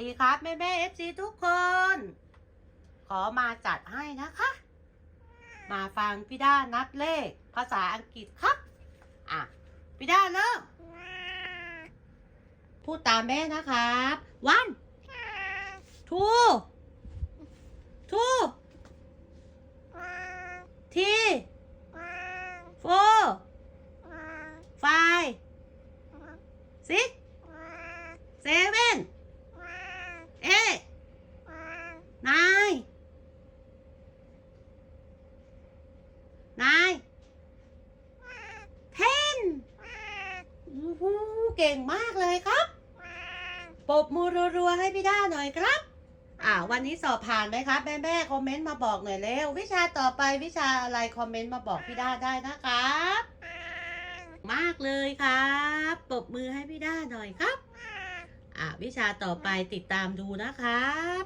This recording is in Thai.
ดีครับแม่แม่เอฟซีทุกคน ขอมาจัดให้นะคะ มาฟังพี่ด้านับเลข ภาษาอังกฤษครับ อะ พี่ด้าเริ่มพูดตามแม่นะครับ one two two three four five six เก่งมากเลยครับ ปบมือรัวๆให้พี่ด้าหน่อยครับ อ่า วันนี้สอบผ่านไหมครับแม่แม่คอมเมนต์มาบอกหน่อยเร็ว วิชาต่อไปวิชาอะไรคอมเมนต์มาบอกพี่ด้าได้นะครับ มากเลยครับปบมือให้พี่ด้าหน่อยครับ อ่าวิชาต่อไปติดตามดูนะครับ